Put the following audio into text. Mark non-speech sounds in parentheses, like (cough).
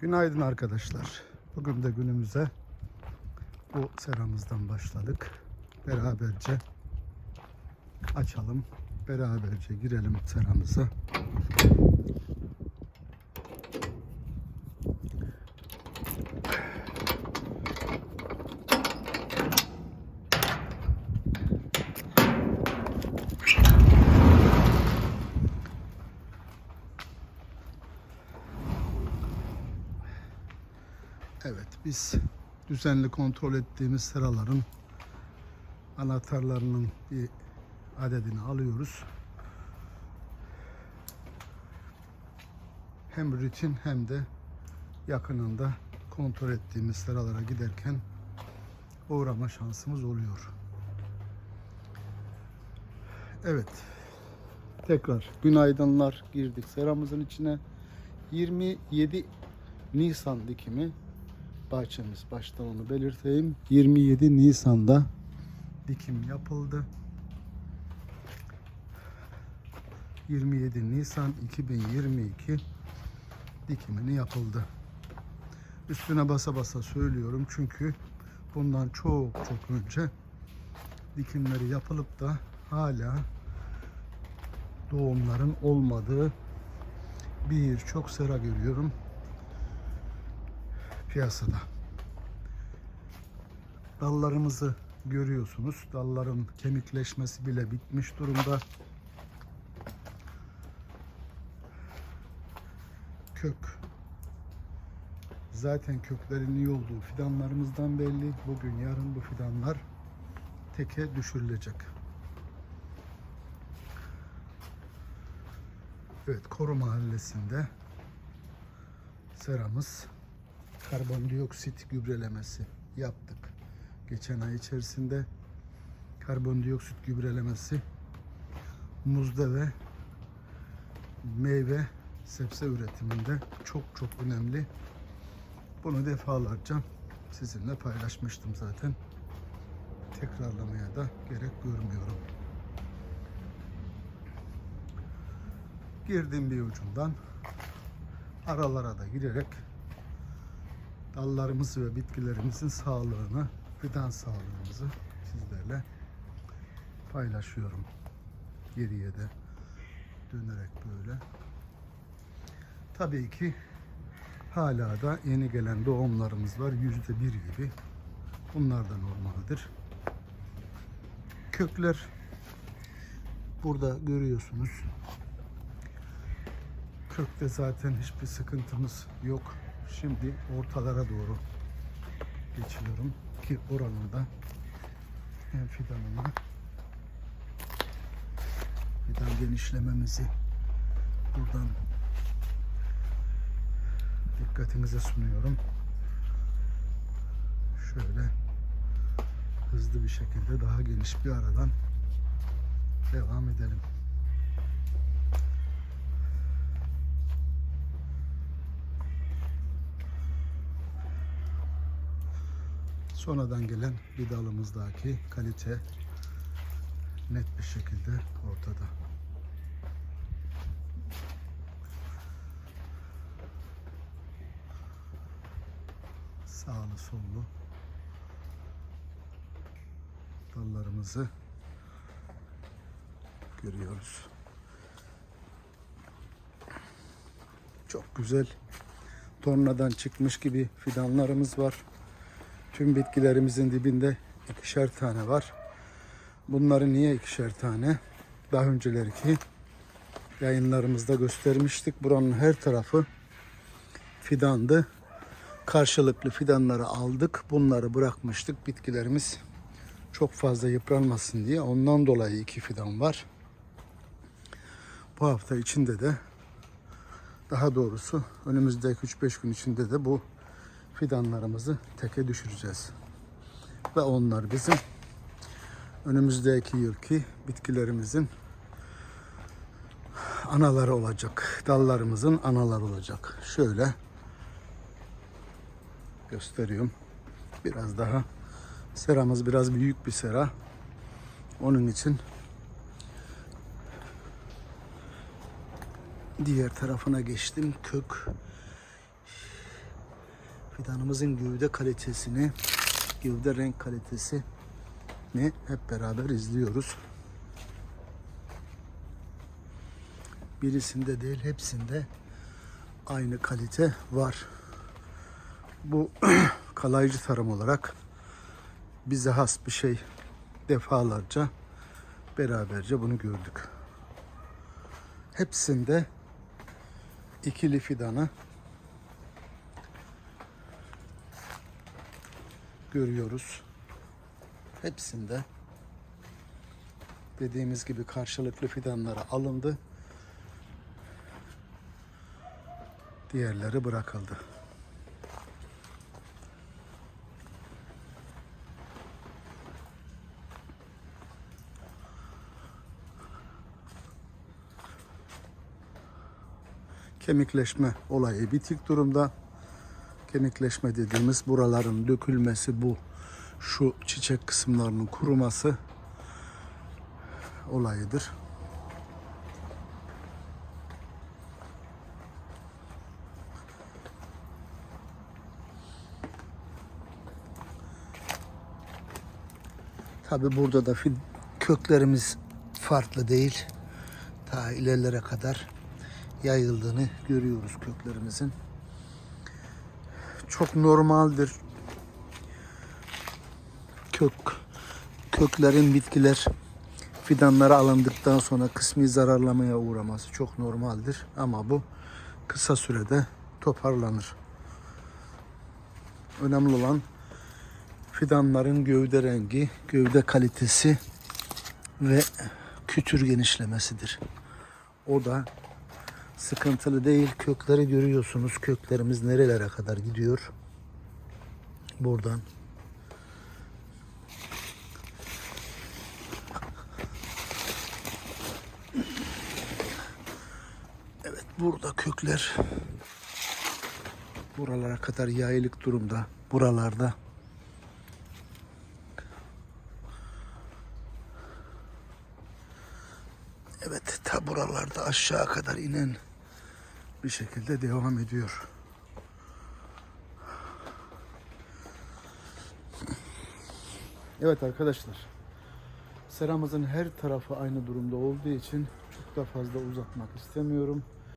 Günaydın arkadaşlar. Bugün de günümüze bu seramızdan başladık. Beraberce açalım. Beraberce girelim seramıza. Evet biz düzenli kontrol ettiğimiz sıraların anahtarlarının bir adedini alıyoruz. Hem rutin hem de yakınında kontrol ettiğimiz sıralara giderken uğrama şansımız oluyor. Evet. Tekrar günaydınlar girdik seramızın içine. 27 Nisan dikimi bahçemiz. Başta onu belirteyim. 27 Nisan'da dikim yapıldı. 27 Nisan 2022 dikimini yapıldı. Üstüne basa basa söylüyorum çünkü bundan çok çok önce dikimleri yapılıp da hala doğumların olmadığı birçok sera görüyorum piyasada. Dallarımızı görüyorsunuz. Dalların kemikleşmesi bile bitmiş durumda. Kök. Zaten köklerin iyi olduğu fidanlarımızdan belli. Bugün yarın bu fidanlar teke düşürülecek. Evet, Koru Mahallesi'nde seramız karbondioksit gübrelemesi yaptık. Geçen ay içerisinde karbondioksit gübrelemesi muzda ve meyve sebze üretiminde çok çok önemli. Bunu defalarca sizinle paylaşmıştım zaten. Tekrarlamaya da gerek görmüyorum. Girdim bir ucundan aralara da girerek dallarımız ve bitkilerimizin sağlığını, fidan sağlığımızı sizlerle paylaşıyorum. Geriye de dönerek böyle. Tabii ki hala da yeni gelen doğumlarımız var. Yüzde bir gibi. Bunlar da normaldir. Kökler burada görüyorsunuz. Kökte zaten hiçbir sıkıntımız yok. Şimdi ortalara doğru geçiyorum ki oranın da hem fidanına fidan genişlememizi buradan dikkatinize sunuyorum. Şöyle hızlı bir şekilde daha geniş bir aradan devam edelim. Sonradan gelen bir dalımızdaki kalite net bir şekilde ortada. Sağlı sollu dallarımızı görüyoruz. Çok güzel tornadan çıkmış gibi fidanlarımız var. Tüm bitkilerimizin dibinde ikişer tane var. Bunları niye ikişer tane? Daha öncelerki yayınlarımızda göstermiştik. Buranın her tarafı fidandı. Karşılıklı fidanları aldık. Bunları bırakmıştık. Bitkilerimiz çok fazla yıpranmasın diye. Ondan dolayı iki fidan var. Bu hafta içinde de daha doğrusu önümüzdeki 3-5 gün içinde de bu fidanlarımızı teke düşüreceğiz. Ve onlar bizim önümüzdeki yılki bitkilerimizin anaları olacak. Dallarımızın anaları olacak. Şöyle gösteriyorum. Biraz daha seramız biraz büyük bir sera. Onun için diğer tarafına geçtim. Kök Fidanımızın gövde kalitesini, gövde renk kalitesi ne hep beraber izliyoruz. Birisinde değil hepsinde aynı kalite var. Bu (clears throat) kalaycı tarım olarak bize has bir şey defalarca beraberce bunu gördük. Hepsinde ikili fidanı görüyoruz. Hepsinde dediğimiz gibi karşılıklı fidanlara alındı. Diğerleri bırakıldı. Kemikleşme olayı bitik durumda. Kemikleşme dediğimiz buraların dökülmesi bu şu çiçek kısımlarının kuruması olayıdır. Tabi burada da köklerimiz farklı değil. Ta ilerlere kadar yayıldığını görüyoruz köklerimizin. Çok normaldir. Kök köklerin bitkiler fidanlara alındıktan sonra kısmi zararlamaya uğraması çok normaldir ama bu kısa sürede toparlanır. Önemli olan fidanların gövde rengi, gövde kalitesi ve kütür genişlemesidir. O da sıkıntılı değil. Kökleri görüyorsunuz. Köklerimiz nerelere kadar gidiyor. Buradan. Evet burada kökler buralara kadar yayılık durumda. Buralarda Evet ta buralarda aşağı kadar inen bir şekilde devam ediyor. Evet arkadaşlar. Seramızın her tarafı aynı durumda olduğu için çok da fazla uzatmak istemiyorum.